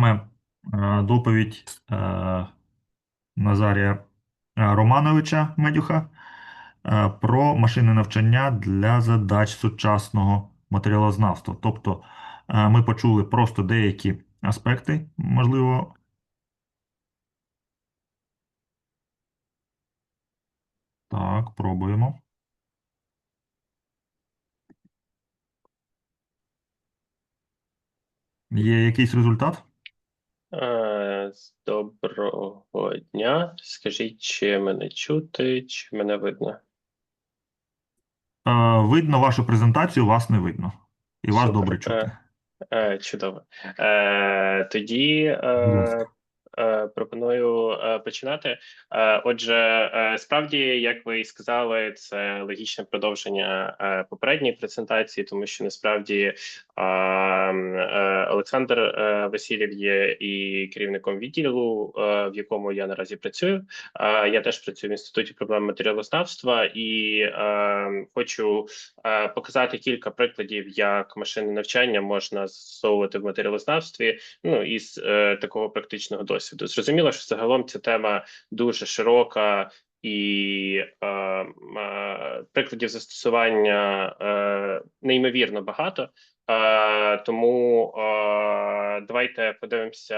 саме е, доповідь е, Назарія е, Романовича Медюха про машинне навчання для задач сучасного матеріалознавства. Тобто ми почули просто деякі аспекти, можливо. Так, пробуємо. Є якийсь результат? Е, Доброго дня. Скажіть, чи мене чути, чи мене видно? Е, Видно вашу презентацію, вас не видно. І вас Супер. добре чути. Е, Чудово. Тоді Е, пропоную е, починати. Е, Отже, справді, як ви і сказали, це логічне продовження попередньої презентації, тому що насправді Олександр Васильєв є і керівником відділу, в якому я наразі працюю. Я теж працюю в інституті проблем матеріалознавства і хочу показати кілька прикладів, як машинне навчання можна застосовувати в матеріалознавстві. Ну із такого практичного досвіду. Зрозуміло, що загалом ця тема дуже широка. І е, е, прикладів застосування е, неймовірно багато. Е, тому е, давайте подивимося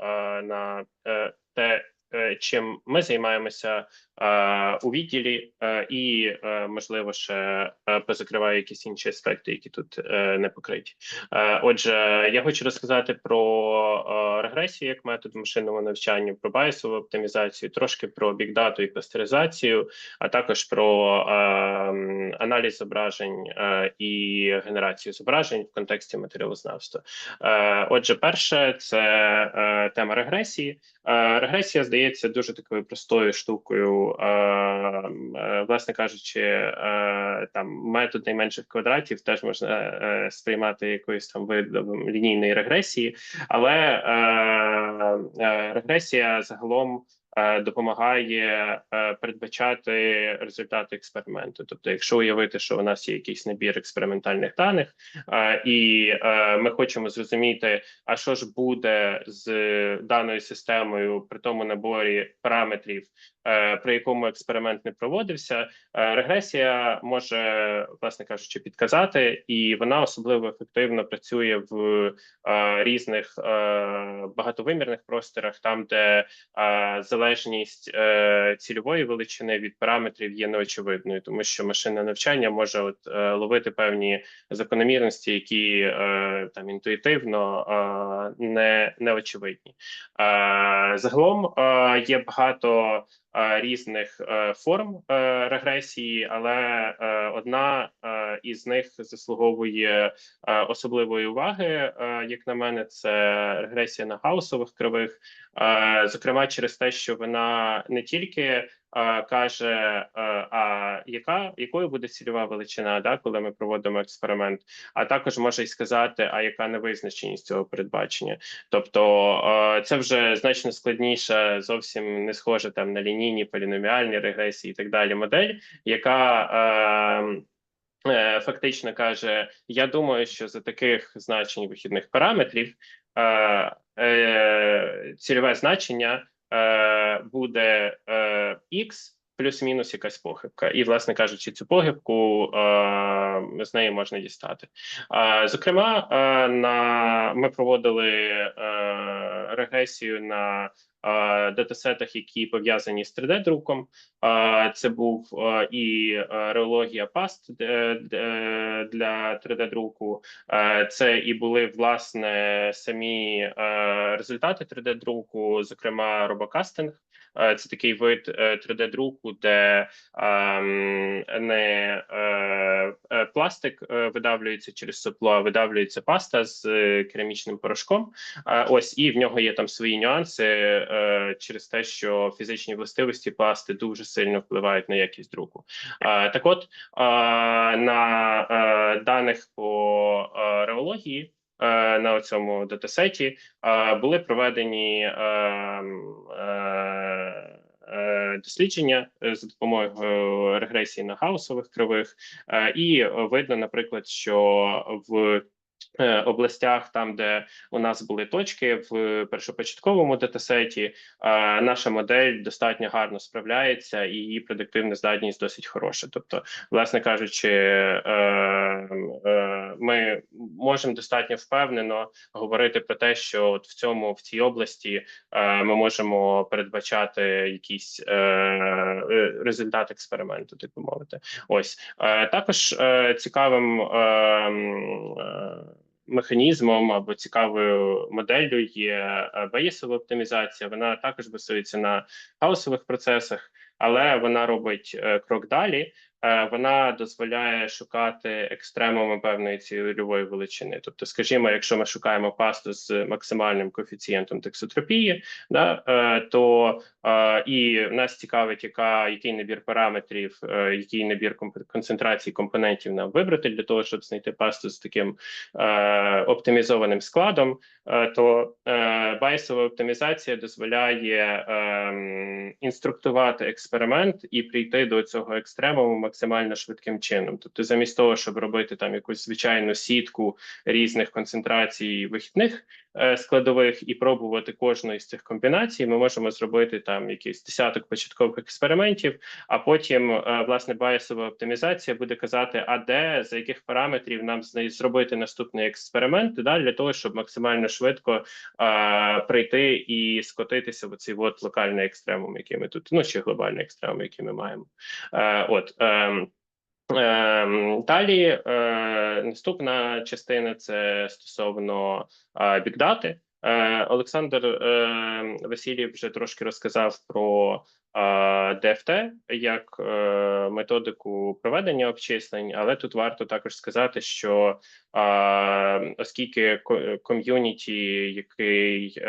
е, на е, те, е, чим ми займаємося у відділі, е, і е, можливо ще е, позакриваю якісь інші аспекти, які тут е, не покриті. Е, Отже, я хочу розказати про е, регресію як метод в машинному навчанні, про байсову оптимізацію, трошки про бікдату і кластеризацію, а також про е, аналіз зображень е, і генерацію зображень в контексті матеріалознавства. Е, Отже, перше це е, тема регресії. Е, Регресія здається дуже такою простою штукою, е, е, власне кажучи, е, там метод найменших квадратів теж можна сприймати якоюсь там видом лінійної регресії, але регресія загалом допомагає е, передбачати результати експерименту. Тобто, якщо уявити, що у нас є якийсь набір експериментальних даних, е, і е, ми хочемо зрозуміти, а що ж буде з даною системою при тому наборі параметрів, е, при якому експеримент не проводився, е, регресія може, власне кажучи, підказати, і вона особливо ефективно працює в е, різних е, багатовимірних просторах, там де е, залежність е, цільової величини від параметрів є неочевидною, тому що машинне навчання може от е, ловити певні закономірності, які е, там інтуїтивно е, не, не очевидні. Е, загалом е, є багато різних е, форм е, регресії, але е, одна е, із них заслуговує е, особливої уваги, е, як на мене, це регресія на гаусових кривих, е, зокрема через те, що вона не тільки е, каже, е, а яка якою буде цільова величина, да, коли ми проводимо експеримент, а також може й сказати, а яка невизначеність цього передбачення. Тобто е, це вже значно складніше, зовсім не схоже там на лінійні поліноміальні регресії і так далі. Модель, яка е, фактично каже: я думаю, що за таких значень вихідних параметрів цільове значення буде x плюс-мінус якась похибка, і, власне кажучи, цю похибку е, з неї можна дістати. Е, зокрема, е, на ми проводили регресію на е, датасетах, які пов'язані з 3D-друком. Е, Це був е, і е, реологія паст е, е, для 3D-друку. Е, Це і були власне самі е, результати 3D-друку, зокрема робокастинг. Е, Це такий вид е, 3D-друку, де ем, не е, е, пластик е, видавлюється через сопло, а видавлюється паста з е, керамічним порошком. Е, Ось і в нього є там свої нюанси е, через те, що фізичні властивості пласти дуже сильно впливають на якість друку. Е, Так, от е, на е, даних по е, реології. е, На цьому датасеті е, були проведені е, дослідження за допомогою регресії на гаусових кривих, і видно, наприклад, що в областях, там де у нас були точки в першопочатковому датасеті, е, наша модель достатньо гарно справляється, і її предиктивна здатність досить хороша. Тобто, власне кажучи, е, е, ми можемо достатньо впевнено говорити про те, що от в цьому в цій області е, ми можемо передбачати якийсь е, е, результат експерименту, так би мовити. Ось е, також е, цікавим. Механізмом або цікавою моделлю є бейсова оптимізація. Вона також базується на хаосових процесах, але вона робить е, крок далі. Е, Вона дозволяє шукати екстремуми певної цільової величини. Тобто, скажімо, якщо ми шукаємо пасту з максимальним коефіцієнтом тексотропії, да, е, то е, і нас цікавить, яка який набір параметрів, який набір концентрацій компонентів нам вибрати для того, щоб знайти пасту з таким оптимізованим складом, то байсова оптимізація дозволяє ем, інструктувати експеримент і прийти до цього екстремуму максимально швидким чином. Тобто, замість того, щоб робити там якусь звичайну сітку різних концентрацій вихідних складових і пробувати кожну із цих комбінацій, ми можемо зробити там якийсь десяток початкових експериментів, а потім е, власне байсова оптимізація буде казати, а де за яких параметрів нам зробити наступний експеримент, да, для того, щоб максимально швидко е, прийти і скотитися в цей от локальний екстремум, який ми тут, ну чи глобальний екстремум, який ми маємо. Е, от. ем, Ем, Далі е, наступна частина це стосовно бікдати. Е, Олександр е, Васильєв вже трошки розказав про DFT як методику проведення обчислень, але тут варто також сказати, що оскільки ко- ком'юніті, який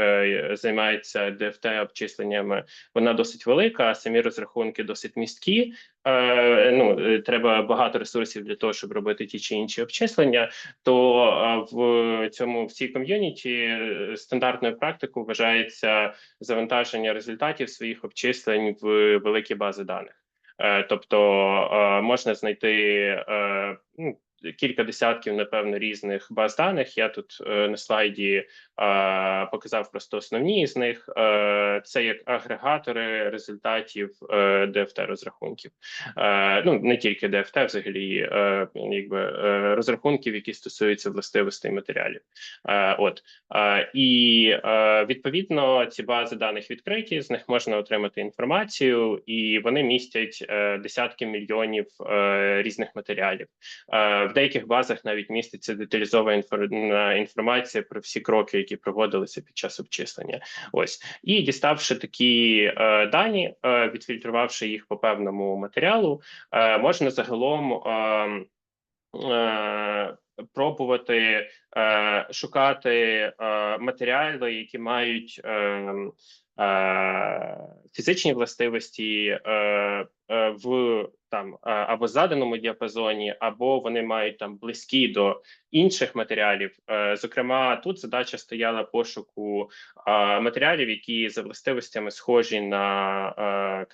займається DFT обчисленнями, вона досить велика, а самі розрахунки досить місткі. Е, ну, е, треба багато ресурсів для того, щоб робити ті чи інші обчислення. То е, в цьому в цій ком'юніті стандартною практикою вважається завантаження результатів своїх обчислень в великі бази даних. Тобто можна знайти ну, кілька десятків, напевно, різних баз даних. Я тут на слайді показав просто основні з них. Е, це як агрегатори результатів е, DFT розрахунків. Е, ну не тільки DFT, взагалі, е, якби е, розрахунків, які стосуються властивостей матеріалів. Е, от е, і е, відповідно ці бази даних відкриті, з них можна отримати інформацію, і вони містять е, десятки мільйонів е, різних матеріалів. Е, в деяких базах навіть міститься деталізована інфор- інформація про всі кроки, які проводилися під час обчислення. Ось і діставши такі е, дані, е, відфільтрувавши їх по певному матеріалу, е, можна загалом. Е, е, Пробувати е, шукати е, матеріали, які мають е, е, фізичні властивості е, в там е, або заданому діапазоні, або вони мають там близькі до інших матеріалів. Е, зокрема, тут задача стояла пошуку е, матеріалів, які за властивостями схожі на е,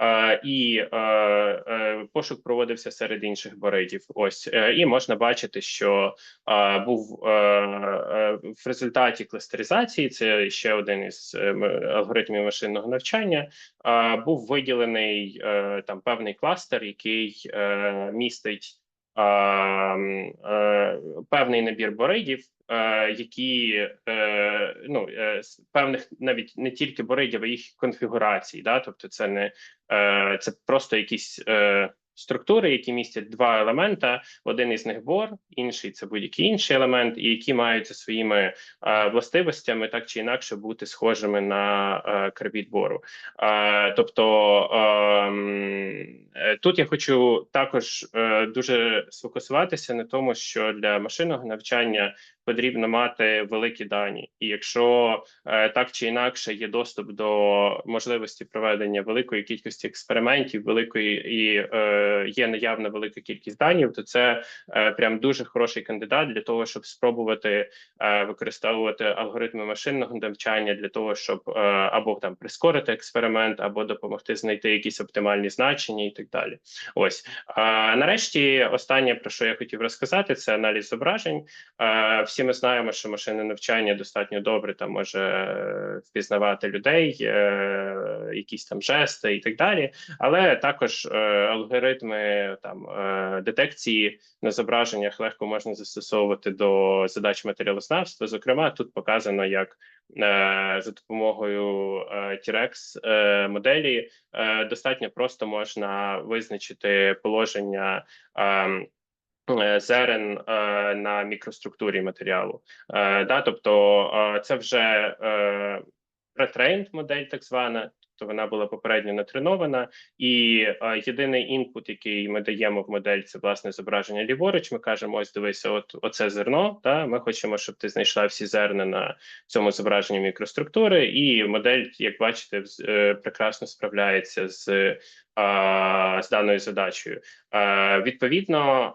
е, і е, е, пошук проводився серед інших боридів. Ось е, і можна бачити, що е, був е, е, в результаті кластеризації. Це ще один із е, алгоритмів машинного навчання. е, був виділений е, там певний кластер, який е, містить е, певний набір боридів, які ну певних навіть не тільки боридів, а їх конфігурацій. Да? Тобто, це не це просто якісь. Структури, які містять два елемента, один із них бор, інший це будь-який інший елемент, і які мають за своїми е, властивостями так чи інакше бути схожими на е, карбід бору. Е, тобто ем, е, тут я хочу також е, дуже сфокусуватися на тому, що для машинного навчання потрібно мати великі дані. І якщо е, так чи інакше є доступ до можливості проведення великої кількості експериментів, великої і е, є наявна велика кількість даних, то це е, прям дуже хороший кандидат для того, щоб спробувати е, використовувати алгоритми машинного навчання для того, щоб е, або там прискорити експеримент, або допомогти знайти якісь оптимальні значення і так далі. Ось а нарешті, останнє про що я хотів розказати, це аналіз зображень. Е, Всі ми знаємо, що машинне навчання достатньо добре там може е, впізнавати людей, е, якісь там жести і так далі. Але також е, алгоритми там детекції на зображеннях легко можна застосовувати до задач матеріалознавства. Зокрема, тут показано, як за допомогою T-Rex моделі достатньо просто можна визначити положення. Е, Зерен е, на мікроструктурі матеріалу, е, да, тобто це вже pretrained модель, так звана, тобто вона була попередньо натренована, і е, єдиний інпут, який ми даємо в модель, це власне зображення ліворуч. Ми кажемо: ось дивися, от оце зерно. Та ми хочемо, щоб ти знайшла всі зерна на цьому зображенні мікроструктури, і модель, як бачите, е, прекрасно справляється з, з даною задачею. Е, Відповідно,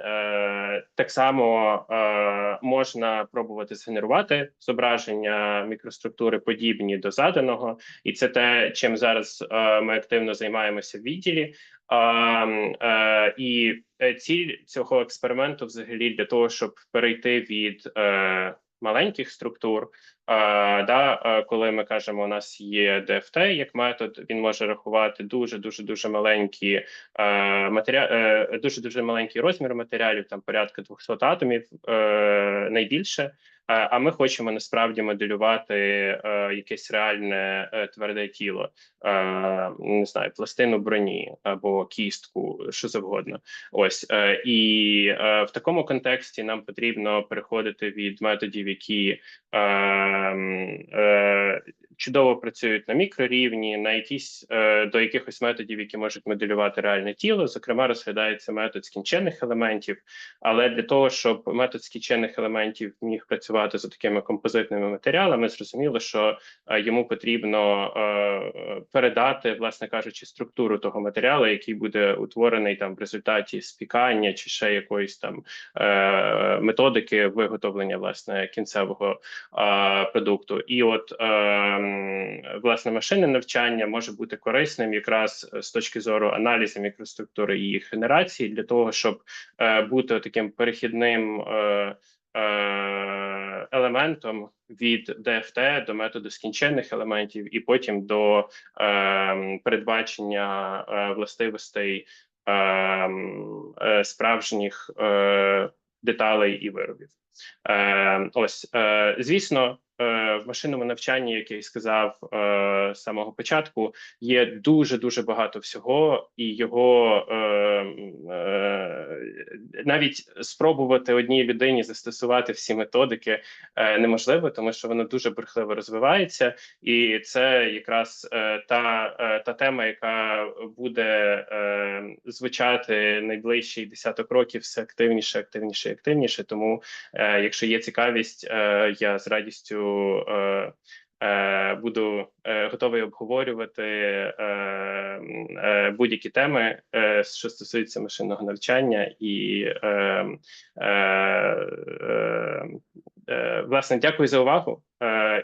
е, е, так само е, можна пробувати згенерувати зображення мікроструктури подібні до заданого, і це те, чим зараз е, ми активно займаємося в відділі. Е, і е, ціль цього експерименту взагалі для того, щоб перейти від е, маленьких структур. Да, коли ми кажемо, у нас є DFT як метод, він може рахувати дуже дуже дуже маленькі матеріал, е, дуже дуже маленький розмір матеріалів, там порядка 200 атомів, е, найбільше. А ми хочемо насправді моделювати е, якесь реальне тверде тіло, не знаю, пластину броні або кістку, що завгодно. Ось і в такому контексті нам потрібно переходити від методів, які е, м, е, чудово працюють на мікрорівні, на якісь е, до якихось методів, які можуть моделювати реальне тіло. Зокрема, розглядається метод скінчених елементів. Але для того, щоб метод скінчених елементів міг працювати з такими композитними матеріалами, зрозуміло, що е, йому потрібно е, передати, власне кажучи, структуру того матеріалу, який буде утворений там в результаті спікання чи ще якоїсь там методики виготовлення власне кінцевого продукту. І от е, власне машинне навчання може бути корисним якраз з точки зору аналізу мікроструктури і їх генерації для того, щоб е, бути таким перехідним. Е, е, Елементом від DFT до методу скінченних елементів, і потім до е, передбачення е, властивостей е, е, справжніх е, деталей і виробів. Е, ось, е, звісно, е, в машинному навчанні, як я й сказав е, з самого початку, є дуже дуже багато всього, і його е, е, навіть спробувати одній людині застосувати всі методики е, неможливо, тому що воно дуже бурхливо розвивається, і це якраз е, та, е, та тема, яка буде е, звучати найближчі десяток років все активніше, активніше, активніше. Тому, е, якщо є цікавість, е, я з радістю. Е, Е, буду е, готовий обговорювати е, е, будь-які теми, е, що стосуються машинного навчання, і е, е, е, е, власне дякую за увагу. Е,